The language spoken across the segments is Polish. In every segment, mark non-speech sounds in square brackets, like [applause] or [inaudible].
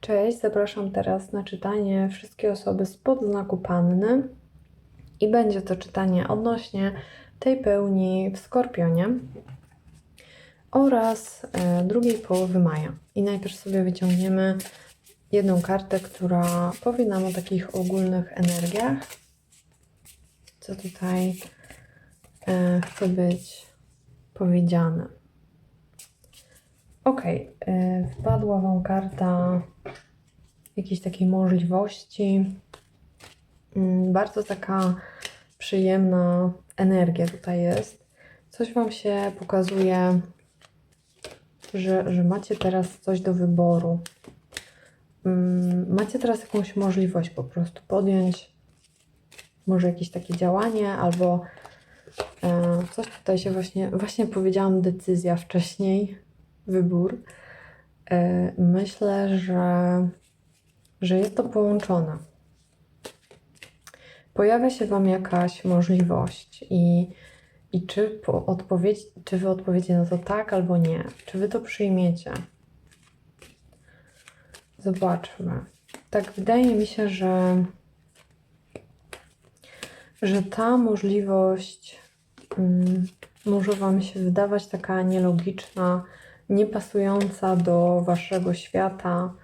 Cześć, zapraszam teraz na czytanie wszystkie osoby spod znaku Panny i będzie to czytanie odnośnie tej pełni w Skorpionie oraz e, drugiej połowy maja. I najpierw sobie wyciągniemy jedną kartę, która powie nam o takich ogólnych energiach, co tutaj e, chce być powiedziane. Ok, wpadła Wam karta jakiejś takiej możliwości. Mm, Bardzo taka przyjemna energia tutaj jest. Coś Wam się pokazuje, że, że macie teraz coś do wyboru. Mm, Macie teraz jakąś możliwość po prostu podjąć może jakieś takie działanie albo e, coś tutaj się właśnie, właśnie powiedziałam decyzja wcześniej, wybór. E, Myślę, że, że jest to połączone. Pojawia się Wam jakaś możliwość i, i czy, po odpowiedź, czy Wy odpowiecie na to tak albo nie. Czy Wy to przyjmiecie? Zobaczmy. Tak, wydaje mi się, że, że ta możliwość mm, może Wam się wydawać taka nielogiczna, niepasująca do Waszego świata,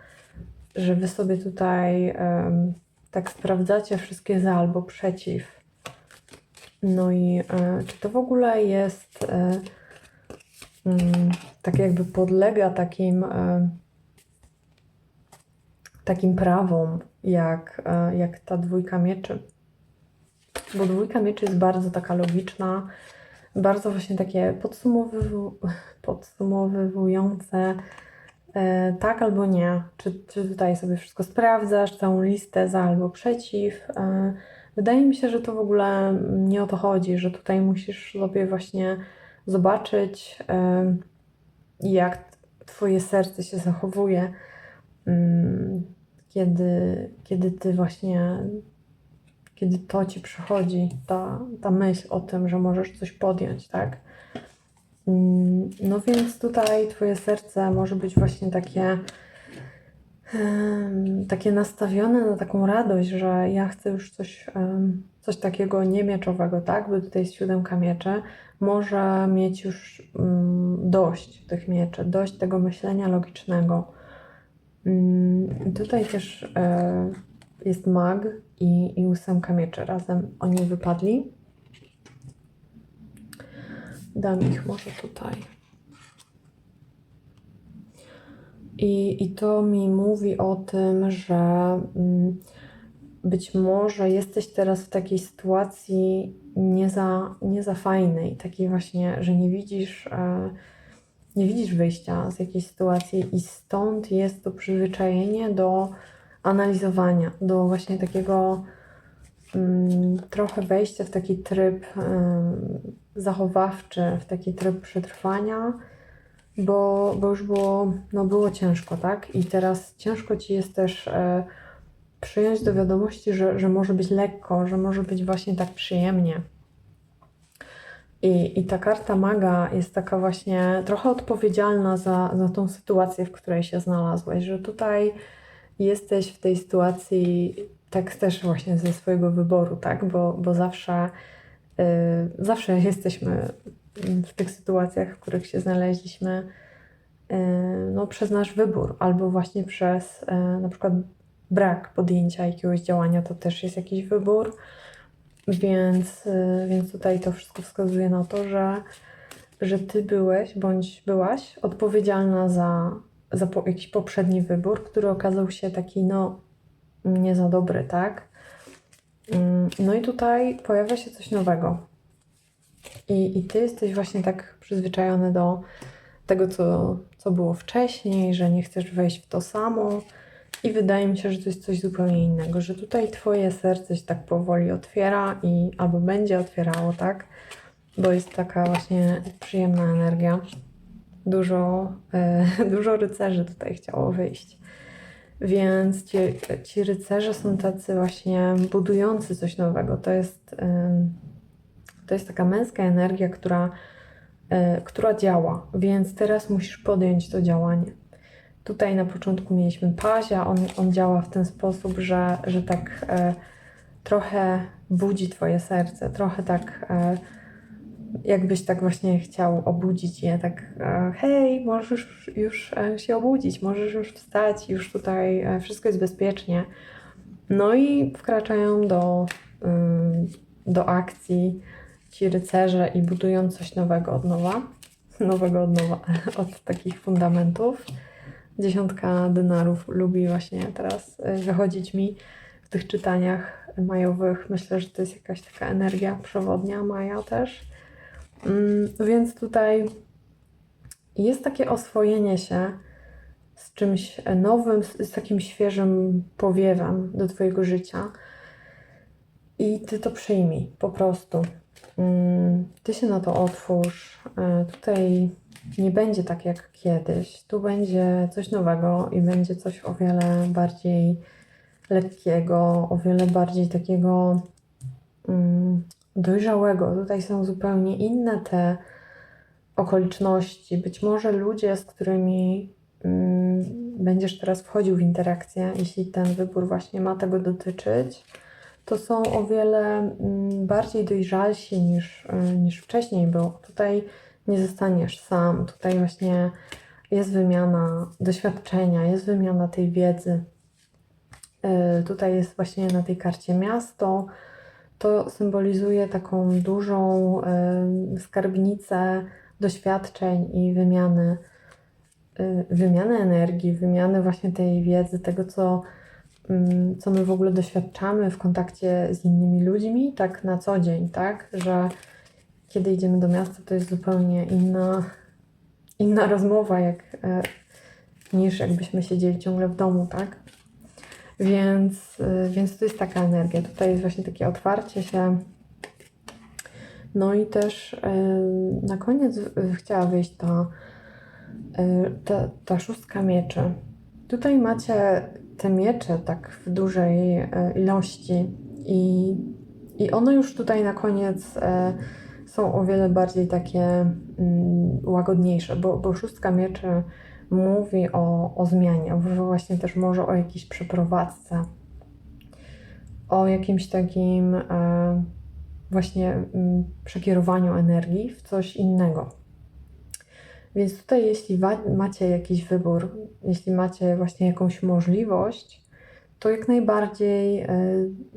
że Wy sobie tutaj em, tak sprawdzacie wszystkie za albo przeciw. No i e, czy to w ogóle jest e, mm, tak jakby podlega takim e, takim prawom, jak, e, jak ta dwójka mieczy. Bo dwójka mieczy jest bardzo taka logiczna, bardzo właśnie takie podsumowywu- podsumowywujące e, tak albo nie. Czy, czy tutaj sobie wszystko sprawdzasz, całą listę za albo przeciw. E, wydaje mi się, że to w ogóle nie o to chodzi, że tutaj musisz sobie właśnie zobaczyć, e, jak Twoje serce się zachowuje mm, kiedy, kiedy ty właśnie, kiedy to ci przychodzi, ta, ta myśl o tym, że możesz coś podjąć, tak? Mm, No więc tutaj twoje serce może być właśnie takie, takie nastawione na taką radość, że ja chcę już coś, coś takiego niemieczowego, tak? Bo tutaj jest siódemka mieczy. Może mieć już mm, dość tych mieczy, dość tego myślenia logicznego. Mm, Tutaj też e, jest mag i, i ósemka mieczy. Razem oni wypadli. Dam ich może tutaj. I, I to mi mówi o tym, że mm, być może jesteś teraz w takiej sytuacji nie za, nie za fajnej, takiej właśnie, że nie widzisz. E, nie widzisz wyjścia z jakiejś sytuacji i stąd jest to przyzwyczajenie do analizowania, do właśnie takiego mm, trochę wejścia w taki tryb mm, zachowawczy, w taki tryb przetrwania, bo, bo już było, no było ciężko, tak? I teraz ciężko ci jest też e, przyjąć do wiadomości, że, że może być lekko, że może być właśnie tak przyjemnie. I, I ta karta maga jest taka właśnie trochę odpowiedzialna za, za tą sytuację, w której się znalazłeś, że tutaj jesteś w tej sytuacji tak też właśnie ze swojego wyboru, tak? Bo, bo zawsze, y, zawsze jesteśmy w tych sytuacjach, w których się znaleźliśmy y, no, przez nasz wybór, albo właśnie przez y, na przykład brak podjęcia jakiegoś działania, to też jest jakiś wybór. Więc, y, więc tutaj to wszystko wskazuje na to, że, że ty byłeś bądź byłaś odpowiedzialna za, za po, jakiś poprzedni wybór, który okazał się taki, no, nie za dobry, tak? Mm, No i tutaj pojawia się coś nowego. I, i ty jesteś właśnie tak przyzwyczajony do tego, co, co było wcześniej, że nie chcesz wejść w to samo. I wydaje mi się, że to jest coś zupełnie innego, że tutaj twoje serce się tak powoli otwiera i albo będzie otwierało, tak? Bo jest taka właśnie przyjemna energia. Dużo, e, [laughs] dużo rycerzy tutaj chciało wyjść. Więc ci, ci rycerze są tacy właśnie budujący coś nowego. To jest, to jest taka męska energia, która, e, która działa, więc teraz musisz podjąć to działanie. Tutaj na początku mieliśmy pazia, on, on działa w ten sposób, że, że tak e, trochę budzi Twoje serce, trochę tak jakbyś tak właśnie chciał obudzić je, tak e, hej, możesz już e, się obudzić, możesz już wstać, już tutaj e, wszystko jest bezpiecznie. No i wkraczają do, do akcji ci rycerze i budują coś nowego od nowa, [laughs] nowego od nowa, [laughs] od takich fundamentów. Dziesiątka dynarów lubi właśnie teraz wychodzić mi w tych czytaniach majowych. Myślę, że to jest jakaś taka energia przewodnia maja też. Ym, Więc tutaj jest takie oswojenie się z czymś nowym, z, z takim świeżym powiewem do Twojego życia. I Ty to przyjmij po prostu. Mm, Ty się na to otwórz. E, Tutaj nie będzie tak jak kiedyś. Tu będzie coś nowego i będzie coś o wiele bardziej lekkiego, o wiele bardziej takiego mm, dojrzałego. Tutaj są zupełnie inne te okoliczności. Być może ludzie, z którymi mm, będziesz teraz wchodził w interakcję, jeśli ten wybór właśnie ma tego dotyczyć, to są o wiele mm, bardziej dojrzalsi niż, y, niż wcześniej było. Tutaj nie zostaniesz sam, tutaj właśnie jest wymiana doświadczenia, jest wymiana tej wiedzy. Y, Tutaj jest właśnie na tej karcie miasto. To symbolizuje taką dużą skarbnicę doświadczeń i wymiany, wymiany energii, wymiany właśnie tej wiedzy, tego co, co my w ogóle doświadczamy w kontakcie z innymi ludźmi, tak na co dzień, tak? Że kiedy idziemy do miasta, to jest zupełnie inna, inna rozmowa, jak, e, niż jakbyśmy siedzieli ciągle w domu, tak? Więc, y, więc to jest taka energia. Tutaj jest właśnie takie otwarcie się. No i też y, na koniec y, chciała wyjść ta, ta, ta szóstka mieczy. Tutaj macie te miecze tak w dużej ilości i, i one już tutaj na koniec są o wiele bardziej takie mm, łagodniejsze, bo, bo szóstka mieczy mówi o, o zmianie, właśnie też może o jakiejś przeprowadzce, o jakimś takim e, właśnie mm, przekierowaniu energii w coś innego. Więc tutaj, jeśli macie jakiś wybór, jeśli macie właśnie jakąś możliwość, to jak najbardziej e,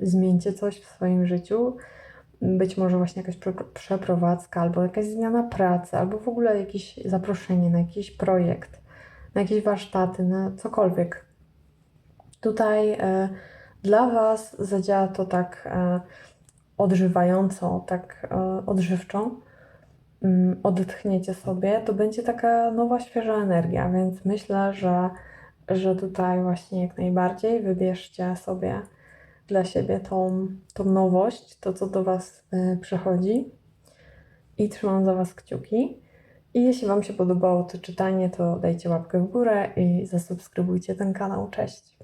zmieńcie coś w swoim życiu. Być może właśnie jakaś prze- przeprowadzka, albo jakaś zmiana pracy, albo w ogóle jakieś zaproszenie na jakiś projekt, na jakieś warsztaty, na cokolwiek. Tutaj e, dla Was zadziała to tak e, odżywająco, tak e, odżywczo. Mm, Odetchniecie sobie, to będzie taka nowa, świeża energia, więc myślę, że, że tutaj właśnie jak najbardziej wybierzcie sobie dla siebie tą, tą nowość, to co do Was e, przychodzi i trzymam za Was kciuki. I jeśli Wam się podobało to czytanie, to dajcie łapkę w górę i zasubskrybujcie ten kanał. Cześć!